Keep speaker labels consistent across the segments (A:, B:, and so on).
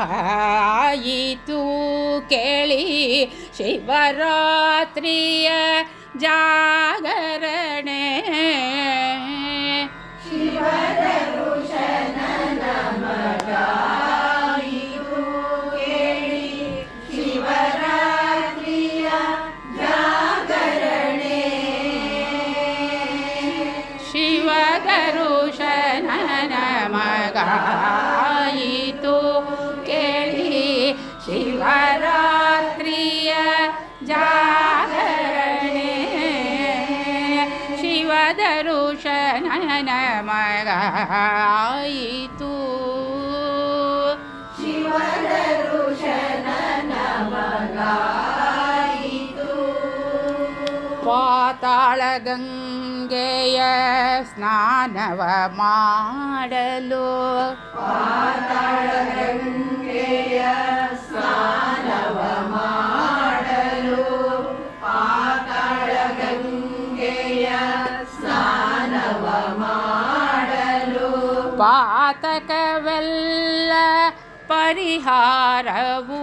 A: ಆಯಿತು ಕೇಳಿ ಶಿವರಾತ್ರಿಯ ಜಾಗರಣೆ. ಶಿವದರುಶನನ ಮಗ. ಶಿವರಾತ್ರಿಯ ಜಾಗರಣೆ. ಶಿವದರುಶನನ ಮಗ ಆಯಿತು. ಪಾತಾಳ ಗಂಗೆಯ ಸ್ನಾನವ ಮಾಡಲು. ಪರಿಹಾರವು ಪಾತಾಳ ಗಂಗೆಯ ಸ್ನಾನವ ಮಾಡಲು ಪಾತಕವೆಲ್ಲ ಪರಿಹಾರವು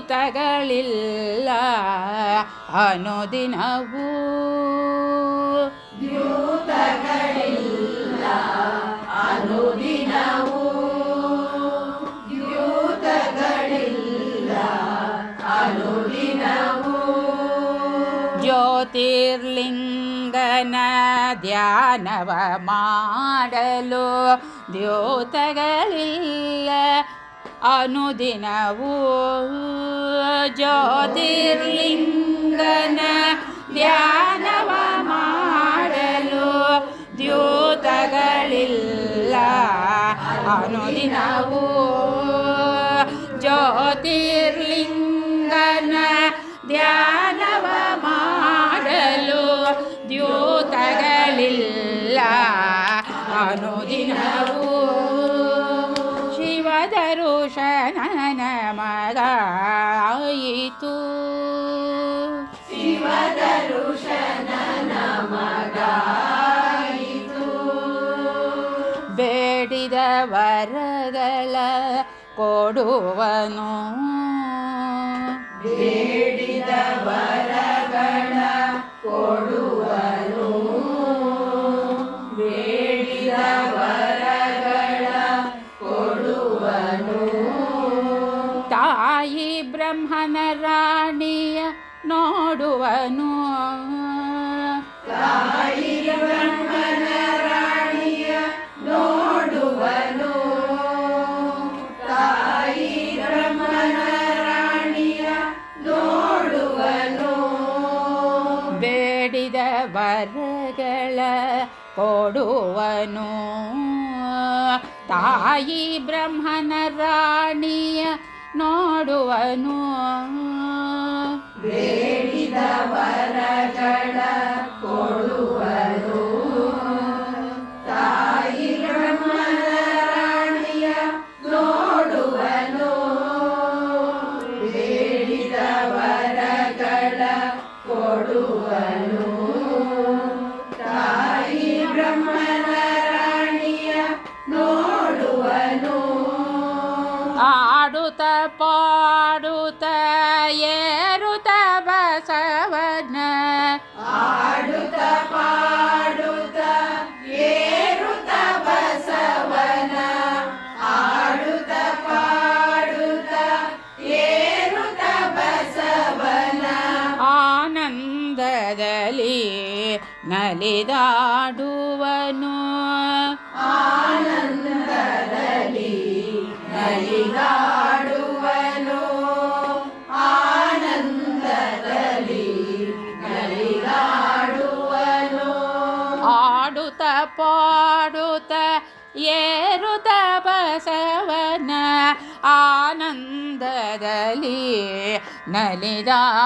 A: ದ್ಯೂತಗಳಿಲ್ಲ. ಅನುದಿನವೂ ಜ್ಯೋತಿರ್ಲಿಂಗನ ಧ್ಯಾನವ ಮಾಡಲು ದ್ಯೋತಗಳಿಲ್ಲ. ಅನುದಿನವೂ ಜ್ಯೋತಿರ್ಲಿಂಗನ ಧ್ಯಾನವ ಮಾಡಲು ದ್ಯೂತಗಳಿಲ್ಲ ಅನುದಿನವೂ ಜ್ಯೋತಿರ್ಲಿಂಗನ ಧ್ಯಾನವ ಮಾಡಲು ದ್ಯೂತಗಳಿಲ್ಲ ಅನುದಿನವೂ ಶಿವದರುಶನನ ಮಗ ಆಯಿತು ಬೇಡಿದ ವರಗಳ ಕೊಡುವನು. ತಾಯಿ ಬ್ರಹ್ಮನ ರಾಣಿಯ ನೋಡುವನು.
B: ತಾಯಿ ಬ್ರಹ್ಮನ ರಾಣಿಯ ನೋಡುವನು ತಾಯಿ ಬ್ರಹ್ಮನ ರಾಣಿಯ ನೋಡುವನು ಬೇಡಿದ
A: ವರಗಳ ಕೊಡುವನು. ತಾಯಿ ಬ್ರಹ್ಮನ ರಾಣಿಯ ನೋಡುವನು. ಆಡುತ್ತ ಪಾಡುತ್ತ ಏರುತ್ತ ಬಸವನ ಆನಂದದಲ್ಲಿ ನಲಿದಾಡುವನು ಏರುತ್ತ ಬಸವನ ಆನಂದದಲ್ಲಿ ನಲಿದಾಡುವನು.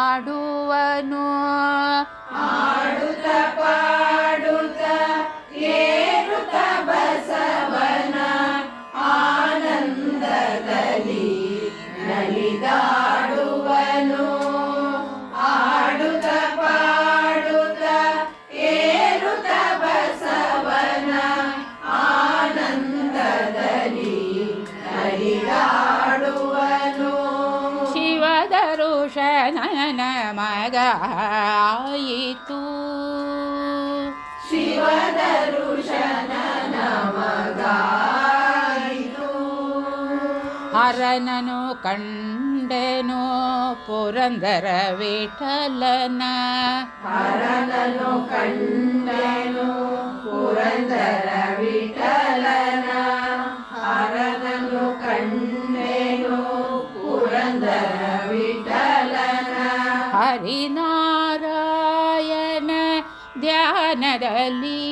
A: ಶಿವದರುಶನನ ಮಗ ನಮಗಾಯಿತು. ಹರನನು ಕಂಡೆನು ಪುರಂದರ ವಿಠಲನ. ಹರಿನಾರಾಯಣ عَلِيمٌ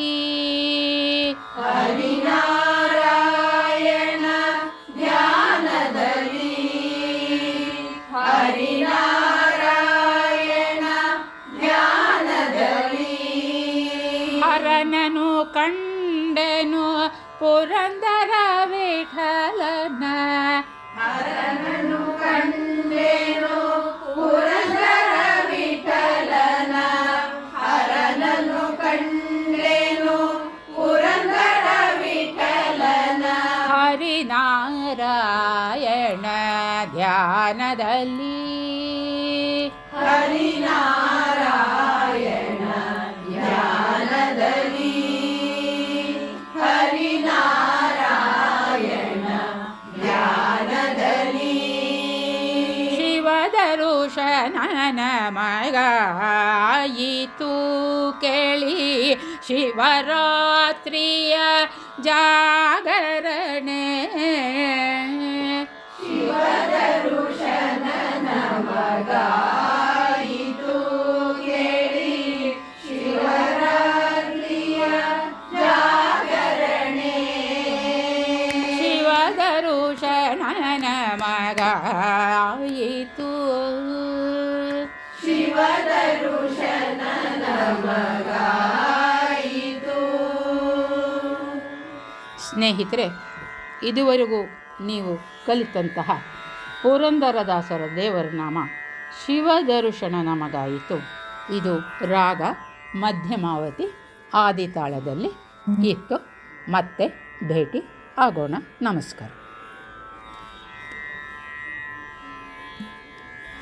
A: ಧ್ಯಾನದಲ್ಲಿ ಶಿವದರುಶನನ ಮಗ ಆಯಿತು ಕೇಳಿ ಶಿವರಾತ್ರಿಯ ಜಾಗರಣೆ ಶಿವದರುಶನನ ಮಗ ಆಯಿತು ಸ್ನೇಹಿತರೆ ಇದುವರೆಗೂ ನೀವು ಕಲಿತಂತಹ ಪುರಂದರದಾಸರ ದೇವರ ನಾಮ ಶಿವದರುಶನ ನಮಗಾಯಿತು ಇದು ರಾಗ ಮಧ್ಯಮಾವತಿ ಆದಿತಾಳದಲ್ಲಿ ಇತ್ತು ಮತ್ತೆ ಭೇಟಿ ಆಗೋಣ. ನಮಸ್ಕಾರ.